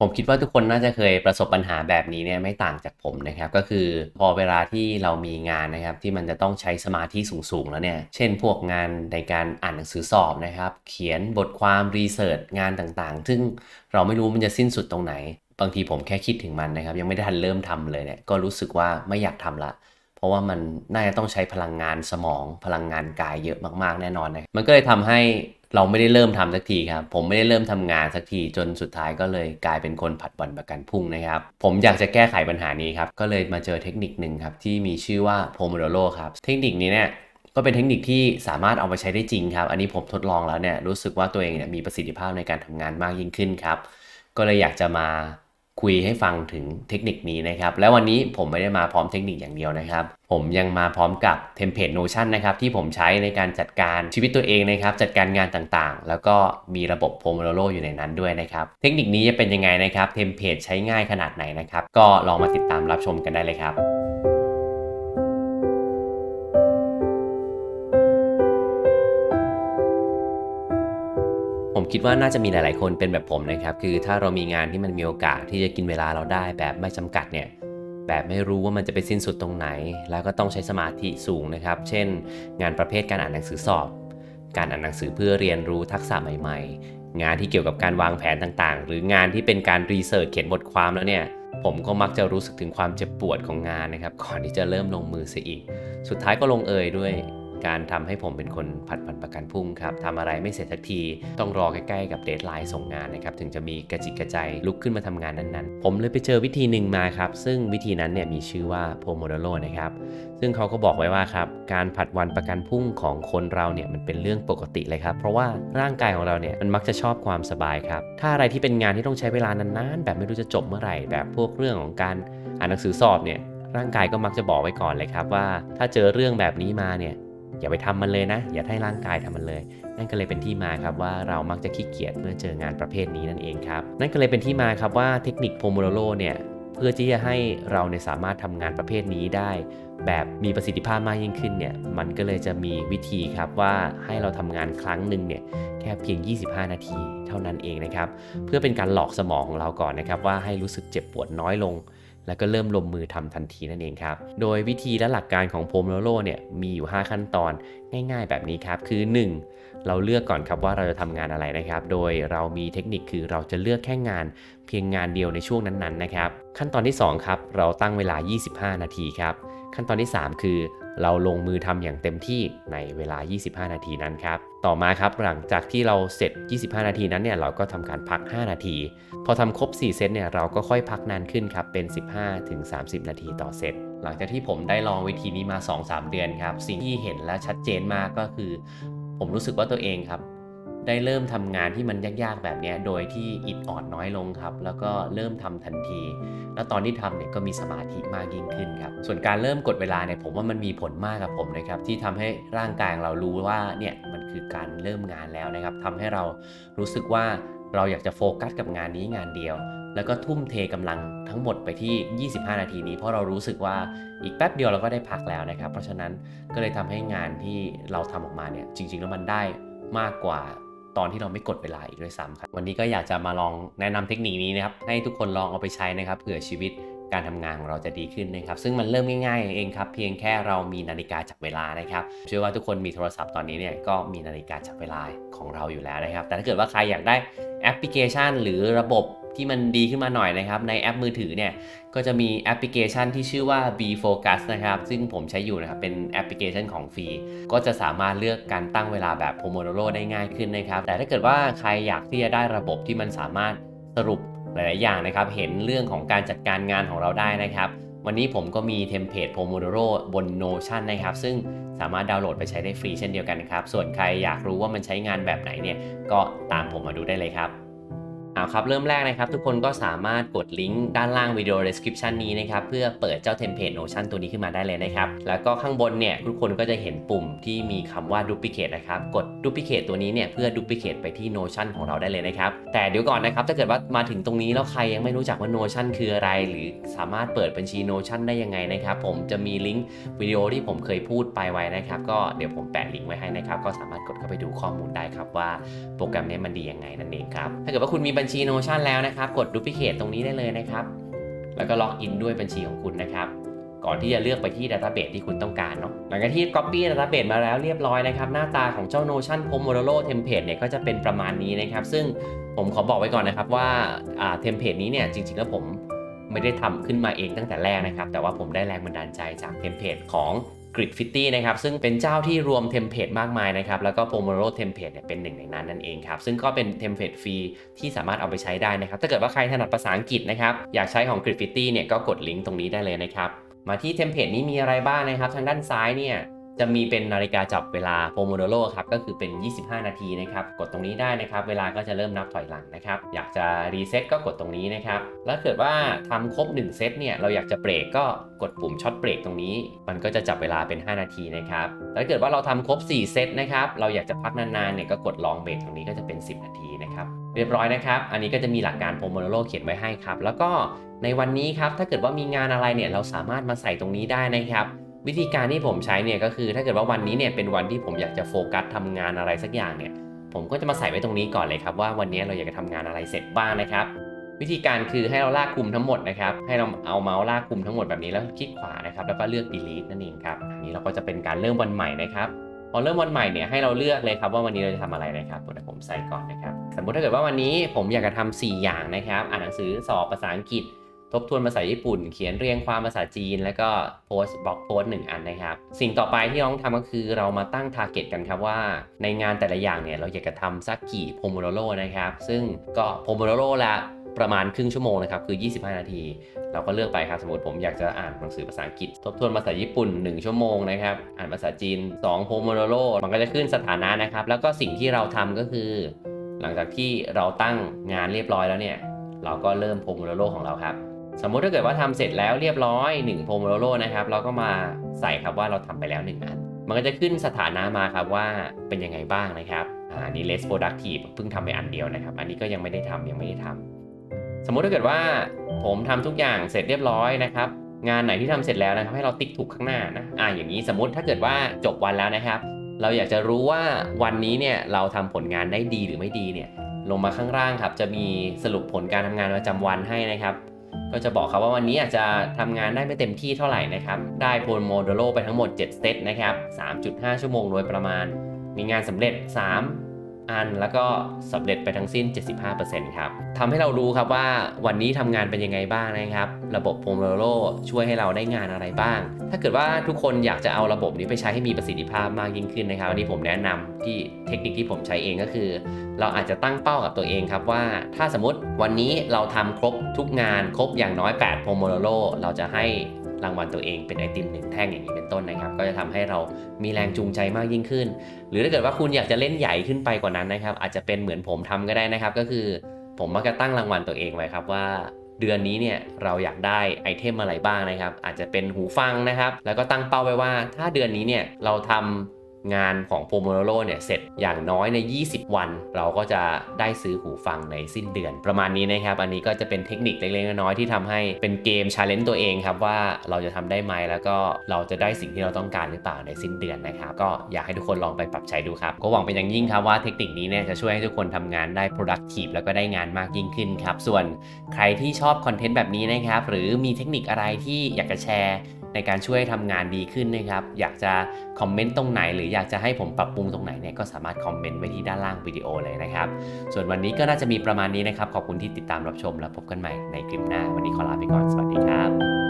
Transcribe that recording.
ผมคิดว่าทุกคนน่าจะเคยประสบปัญหาแบบนี้เนี่ยไม่ต่างจากผมนะครับ ก็คือพอเวลาที่เรามีงานนะครับที่มันจะต้องใช้สมาธิสูงๆแล้วเนี่ย เช่นพวกงานในการอ่านหนังสือสอบนะครับ เขียนบทความรีเสิร์ชงานต่างๆ ซึ่งเราไม่รู้มันจะสิ้นสุดตรงไหน บางทีผมแค่คิดถึงมันนะครับ ยังไม่ได้ทันเริ่มทำเลยเนี่ยก็รู้สึกว่าไม่อยากทำละเพราะว่ามันน่าจะต้องใช้พลังงานสมอง พลังงานกายเยอะมากๆแน่นอนนะมันก็เลยทำให้ เราไม่ได้เริ่มทำสักทีครับ ผมไม่ได้เริ่มทำงานสักทีจนสุดท้ายก็เลยกลายเป็นคนผัดวันประกันพุ่งนะครับ ผมอยากจะแก้ไขปัญหานี้ครับ ก็เลยมาเจอเทคนิคหนึ่งครับ ที่มีชื่อว่าโพโมโดโรครับ เทคนิคนี้เนี่ยก็เป็นเทคนิคที่สามารถเอาไปใช้ได้จริงครับ อันนี้ผมทดลองแล้วเนี่ยรู้สึกว่าตัวเองเนี่ยมีประสิทธิภาพในการทำงานมากยิ่งขึ้นครับ ก็เลยอยากจะมา คุยให้ฟังถึงเทคนิคนี้นะครับ และวันนี้ผมไม่ได้มาพร้อมเทคนิคอย่างเดียวนะครับ ผมยังมาพร้อมกับเทมเพลตโนชั่นนะครับที่ผมใช้ในการจัดการชีวิตตัวเองนะครับ จัดการงานต่างๆ แล้วก็มีระบบโพมโลโลอยู่ในนั้นด้วยนะครับ เทคนิคนี้จะเป็นยังไงนะครับเทมเพลตใช้ง่ายขนาดไหนนะครับ ก็ลองมาติดตามรับชมกันได้เลยครับ คิดว่าน่าจะมีหลาย ๆ คนเป็นแบบผมนะครับ คือถ้าเรามีงานที่มันมีโอกาสที่จะกินเวลาเราได้แบบไม่จำกัดเนี่ยแบบไม่รู้ว่ามันจะไปสิ้นสุดตรงไหน แล้วก็ต้องใช้สมาธิสูงนะครับ เช่น งานประเภทการอ่านหนังสือสอบ การอ่านหนังสือเพื่อเรียนรู้ทักษะใหม่ ๆ งานที่เกี่ยวกับการวางแผนต่างๆ หรืองานที่เป็นการรีเสิร์ชเขียนบทความแล้วเนี่ย ผมก็มักจะรู้สึกถึงความเจ็บปวดของงานนะครับ ก่อนที่จะเริ่มลงมือเสียอีก สุดท้ายก็ลงเอยด้วย การทำให้ผมเป็นคนผัดผันประกันพรุ่งครับทำอะไรไม่เสร็จสักที ต้องรอใกล้ๆกับเดทไลน์ส่งงานนะครับถึงจะมีกระจิกกระใจลุกขึ้นมาทำงานนั้นๆ ผมเลยไปเจอวิธีหนึ่งมาครับ ซึ่งวิธีนั้นเนี่ยมีชื่อว่า Pomodoro นะครับซึ่งเขาก็บอกไว้ว่าครับการผัดวันประกันพรุ่งของคนเราเนี่ยมันเป็นเรื่องปกติเลยครับ เพราะว่าร่างกายของเราเนี่ยมันมักจะชอบความสบายครับถ้าอะไรที่เป็นงานที่ต้องใช้เวลานานๆ แบบไม่รู้จะจบเมื่อไหร่ แบบพวกเรื่องของการอ่านหนังสือสอบเนี่ยร่างกายก็มักจะบอกไว้ก่อนเลยครับว่า ถ้าเจอเรื่องแบบนี้มาเนี่ย อย่าไปทำมันเลยนะ อย่าให้ร่างกายทำมันเลย นั่นก็เลยเป็นที่มาครับว่าเรามักจะขี้เกียจเมื่อเจองานประเภทนี้นั่นเองครับ นั่นก็เลยเป็นที่มาครับว่าเทคนิคโพโมโดโรเนี่ยเพื่อที่จะให้เราเนี่ยสามารถทำงานประเภทนี้ได้ แบบมีประสิทธิภาพมากยิ่งขึ้นเนี่ยมันก็เลยจะมีวิธีครับว่าให้เราทำงานครั้งหนึ่งเนี่ยแค่เพียง 25 นาทีเท่านั้นเองนะครับ เพื่อเป็นการหลอกสมองของเราก่อนนะครับว่าให้รู้สึกเจ็บปวดน้อยลง แล้วก็เริ่มลงมือทำทันทีนั่นเองครับ โดยวิธีและหลักการของโพมโลโลเนี่ยมีอยู่ 5 ขั้นตอนง่ายๆ แบบนี้ครับ คือ 1. เราเลือกก่อนครับว่าเราจะทำงานอะไรนะครับ โดยเรามีเทคนิคคือเราจะเลือกแค่งาน เพียงงานเดียวในช่วงนั้นๆนะครับ ขั้นตอนที่ 2 ครับ เราตั้งเวลา 25 นาทีครับ ขั้นตอนที่ 3 คือ เราลงมือทำอย่างเต็มที่ในเวลา 25 นาทีนั้นครับ ต่อมาครับหลังจากที่เราเสร็จ 25 นาทีนั้นเนี่ยเราก็ทำการพัก 5 นาที พอทำครบ 4 เซตเนี่ยเราก็ค่อยพักนานขึ้นครับเป็น 15ถึง30 นาทีต่อเซตหลังจากที่ผมได้ลองวิธีนี้มา 2-3 เดือนครับ สิ่งที่เห็นและชัดเจนมากก็คือ ผมรู้สึกว่าตัวเองครับ ได้เริ่มทำงานที่มันยากๆแบบนี้โดยที่อิดออดน้อยลงครับ แล้วก็เริ่มทำทันที แล้วตอนที่ทำเนี่ยก็มีสมาธิมากยิ่งขึ้นครับ ส่วนการเริ่มกดเวลาเนี่ยผมว่ามันมีผลมากกับผมนะครับที่ทำให้ร่างกายเรารู้ว่าเนี่ยมันคือการเริ่มงานแล้วนะครับทำให้เรารู้สึกว่าเราอยากจะโฟกัสกับงานนี้งานเดียว แล้วก็ทุ่มเทกำลังทั้งหมดไปที่ 25 นาทีนี้ เพราะเรารู้สึกว่าอีกแป๊บเดียวเราก็ได้พักแล้วนะครับ เพราะฉะนั้นก็เลยทำให้งานที่เราทำออกมาเนี่ยจริง ๆ แล้วมันได้มากกว่า ตอนที่เราไม่กดเวลาอีกด้วยซ้ำครับ วันนี้ก็อยากจะมาลองแนะนำเทคนิคนี้นะครับ ให้ทุกคนลองเอาไปใช้นะครับ เผื่อชีวิตการทำงานของเราจะดีขึ้นนะครับ ซึ่งมันเริ่มง่ายๆเองครับ เพียงแค่เรามีนาฬิกาจับเวลานะครับ เชื่อว่าทุกคนมีโทรศัพท์ตอนนี้เนี่ยก็มีนาฬิกาจับเวลาของเราอยู่แล้วนะครับ แต่ถ้าเกิดว่าใครอยากได้แอปพลิเคชัน หรือระบบ ที่มันดีขึ้นมาหน่อยนะครับ ในแอปมือถือเนี่ยก็จะมีแอปพลิเคชันที่ชื่อว่า B Focus นะครับ ซึ่งผมใช้อยู่นะครับ เป็นแอปพลิเคชันของฟรี ก็จะสามารถเลือกการตั้งเวลาแบบ Pomodoro ได้ง่ายขึ้นนะครับ แต่ถ้าเกิดว่าใครอยากที่จะได้ระบบที่มันสามารถสรุปหลาย ๆ อย่างนะครับ เห็นเรื่องของการจัดการงานของเราได้นะครับ วันนี้ผมก็มีเทมเพลต Pomodoro บน Notion นะครับ ซึ่งสามารถดาวน์โหลดไปใช้ได้ฟรีเช่นเดียวกันครับ ส่วนใครอยากรู้ว่ามันใช้งานแบบไหนเนี่ย ก็ตามผมมาดูได้เลยครับ เอาครับเริ่มแรกนะครับ ทุกคนก็สามารถกดลิงก์ด้านล่างวิดีโอ description นี้นะครับ เพื่อเปิดเจ้าเทมเพลต Notion ตัวนี้ขึ้นมาได้เลยนะครับ แล้วก็ข้างบนเนี่ยทุกคนก็จะเห็นปุ่มที่มีคำว่า duplicate นะครับ กด duplicate ตัวนี้เนี่ยเพื่อ duplicate ไปที่ Notion ของเราได้เลยนะครับ แต่เดี๋ยวก่อนนะครับถ้าเกิดว่ามาถึงตรงนี้แล้วใครยังไม่รู้จักว่า Notion คืออะไร หรือสามารถเปิดบัญชี Notion ได้ยังไงนะครับผมจะมีลิงก์วิดีโอที่ผมเคยพูดไปไว้นะครับ ก็เดี๋ยวผมแปะลิงก์ไว้ให้นะครับก็สามารถกดเข้าไปดูข้อมูลได้ครับว่าโปรแกรมนี้มันดียังไงนั่นเองครับถ้าเกิดว่าคุณมีบัญญชี Notion แล้วนะครับ กด Duplicate ตรงนี้ได้เลยนะครับ แล้วก็ล็อกอินด้วยบัญชีของคุณนะครับก่อนที่จะเลือกไปที่ Database ที่คุณต้องการเนาะหลังจากที่ Copy Database มาแล้วเรียบร้อยนะครับ หน้าตาของเจ้า Notion Pomodoro Template เนี่ยก็จะเป็นประมาณนี้นะครับ ซึ่งผมขอบอกไว้ก่อนนะครับว่าเทมเพลตนี้เนี่ยจริงๆแล้วผมไม่ได้ทำขึ้นมาเองตั้งแต่แรกนะครับ แต่ว่าผมได้แรงบันดาลใจจากเทมเพลตของ Grid Fitty นะครับซึ่งเป็นเจ้าที่รวมเทมเพลตมากมายนะครับแล้วก็ Pomodoro Template เนี่ยเป็นหนึ่งในนั้นนั่นเองครับซึ่งก็เป็นเทมเพลตฟรีที่สามารถเอาไปใช้ได้นะครับถ้าเกิดว่าใครถนัดภาษาอังกฤษนะครับอยากใช้ของ Grid Fitty เนี่ยก็กดลิงก์ตรงนี้ได้เลยนะครับมาที่เทมเพลตนี้มีอะไรบ้างนะครับ ทางด้านซ้ายเนี่ย จะมีเป็นนาฬิกาจับเวลา Pomodoro ครับก็คือเป็น 25 นาทีนะครับกดตรงนี้ได้นะครับ เวลาก็จะเริ่มนับถอยหลังนะครับอยากจะรีเซ็ตก็กดตรงนี้นะครับแล้วเกิดว่าทำครบ 1 เซตเนี่ยเราอยากจะเบรกก็กดปุ่มช็อตเบรกตรงนี้ มันก็จะจับเวลาเป็น 5 นาทีนะครับแล้วถ้าเกิดว่าเราทำครบ 4 เซตนะครับเราอยากจะพักนานๆเนี่ยก็กดลองเบรกตรงนี้ก็จะเป็น 10 นาทีนะครับเรียบร้อยนะครับ อันนี้ก็จะมีหลักการ Pomodoro เขียนไว้ให้ครับ แล้วก็ในวันนี้ครับ ถ้าเกิดว่ามีงานอะไรเนี่ย เราสามารถมาใส่ตรงนี้ได้นะครับ วิธีการที่ผมใช้เนี่ยก็คือถ้าเกิดว่าวันนี้เนี่ยเป็นวันที่ผมอยากจะโฟกัสทำงานอะไรสักอย่างเนี่ยผมก็จะมาใส่ไว้ตรงนี้ก่อนเลยครับว่าวันนี้เราอยากจะทำงานอะไรเสร็จบ้างนะครับวิธีการคือให้เราลากกลุ่มทั้งหมดนะครับ ให้เราเอาเมาส์ลากกลุ่มทั้งหมดแบบนี้แล้วคลิกขวานะครับ แล้วก็เลือก delete นั่นเองครับอันนี้เราก็จะเป็นการเริ่มวันใหม่นะครับ พอเริ่มวันใหม่เนี่ยให้เราเลือกเลยครับว่าวันนี้เราจะทำอะไรนะครับเดี๋ยวผมใส่ก่อนนะครับ สมมุติถ้าเกิดว่าวันนี้ผมอยากจะทำ4อย่างนะครับ อ่านหนังสือสอบภาษาอังกฤษ ทบทวนภาษาญี่ปุ่น เขียนเรียงความภาษาจีน แล้วก็โพสต์บล็อกโพสต์หนึ่งอันนะครับ สิ่งต่อไปที่เราต้องทำก็คือเรามาตั้งทาร์เก็ตกันครับว่า ในงานแต่ละอย่างเนี่ยเราอยากจะทำสักกี่โพโมโดโรนะครับ ซึ่งก็โพโมโดโรละประมาณครึ่งชั่วโมงนะครับคือ 25 นาที เราก็เลือกไปครับ สมมติผมอยากจะอ่านหนังสือภาษาอังกฤษ ทบทวนภาษาญี่ปุ่น 1 ชั่วโมงนะครับ อ่านภาษาจีน 2 โพโมโดโรมันก็จะขึ้นสถานะนะครับ แล้วก็สิ่งที่เราทำก็คือ หลังจากที่เราตั้งงานเรียบร้อยแล้วเนี่ย เราก็เริ่มโพโมโดโรของเราครับ สมมุติถ้าเกิดว่าทำเสร็จแล้วเรียบร้อย1โพโมโดโรนะครับเราก็มาใส่ครับว่าเราทำไปแล้ว 1 อัน มันก็จะขึ้นสถานะมาครับว่าเป็นยังไงบ้างนะครับอ่าอันนี้ less productive เพิ่งทำไปอันเดียวนะครับ อันนี้ก็ยังไม่ได้ทำยังไม่ได้ทำสมมุติถ้าเกิดว่าผมทำทุกอย่างเสร็จเรียบร้อยนะครับงานไหนที่ทำเสร็จแล้วนะครับให้เราติ๊กถูกข้างหน้านะอ่าอย่างนี้สมมติถ้าเกิดว่าจบวันแล้วนะครับ เราอยากจะรู้ว่าวันนี้เนี่ยเราทำผลงานได้ดีหรือไม่ดีเนี่ยลงมาข้างล่างครับจะมีสรุปผลการทำงานประจำวันให้นะครับ ก็จะบอกเขาว่าวันนี้อาจจะทำงานได้ไม่เต็มที่เท่าไหร่นะครับ ได้โพลโมโดโลไปทั้งหมด 7 เซตนะครับ 3.5 ชั่วโมงโดยประมาณ มีงานสำเร็จ 3 อันแล้วก็สำเร็จไปทั้งสิ้น 75%ครับทำให้เรารู้ครับว่าวันนี้ทำงานเป็นยังไงบ้างนะครับ ระบบโพมโดโลช่วยให้เราได้งานอะไรบ้าง ถ้าเกิดว่าทุกคนอยากจะเอาระบบนี้ไปใช้ให้มีประสิทธิภาพมากยิ่งขึ้นนะครับวันนี้ผมแนะนำที่เทคนิคที่ผมใช้เองก็คือ เราอาจจะตั้งเป้ากับตัวเองครับว่า ถ้าสมมติวันนี้เราทำครบทุกงานครบอย่างน้อย8โพมโดโลเราจะให้ รางวัลตัวเองเป็นไอติมหนึ่งแท่งอย่างนี้เป็นต้นนะครับ ก็จะทำให้เรามีแรงจูงใจมากยิ่งขึ้น หรือถ้าเกิดว่าคุณอยากจะเล่นใหญ่ขึ้นไปกว่านั้นนะครับ อาจจะเป็นเหมือนผมทำก็ได้นะครับ ก็คือผมมักจะตั้งรางวัลตัวเองไว้ครับว่าเดือนนี้เนี่ยเราอยากได้ไอเทมอะไรบ้างนะครับ อาจจะเป็นหูฟังนะครับ แล้วก็ตั้งเป้าไว้ว่า ถ้าเดือนนี้เนี่ยเราทำ งานของโ o โมโ r o เนี่ยเสร็จอย่างน้อยใน 20 วัน เราก็จะได้ซื้อหูฟังในสิ้นเดือน ประมาณนี้นะครับ อันนี้ก็จะเป็นเทคนิคเล็กๆน้อยๆที่ทำให้เป็นเกมชาเลนจ์ตัวเองครับว่าเราจะทำได้ไหมแล้วก็เราจะได้สิ่งที่เราต้องการหรือเปล่าในสิ้นเดือนนะครับ ก็อยากให้ทุกคนลองไปปรับใช้ดูครับ ก็หวังเป็นอย่างยิ่งครับว่าเทคนิคนี้เนี่ยจะช่วยให้ทุกคนทำงานได้ productive แล้วก็ได้งานมากยิ่งขึ้นครับส่วนใครที่ชอบคอนเทนต์แบบนี้นะครับหรือมีเทคนิคอะไรที่อยากจะแชร์ ในการช่วยทำงานดีขึ้นนะครับ อยากจะคอมเมนต์ตรงไหน หรืออยากจะให้ผมปรับปรุงตรงไหนเนี่ยก็สามารถคอมเมนต์ไว้ที่ด้านล่างวิดีโอเลยนะครับ ส่วนวันนี้ก็น่าจะมีประมาณนี้นะครับ ขอบคุณที่ติดตามรับชมแล้วพบกันใหม่ในคลิปหน้า วันนี้ขอลาไปก่อน สวัสดีครับ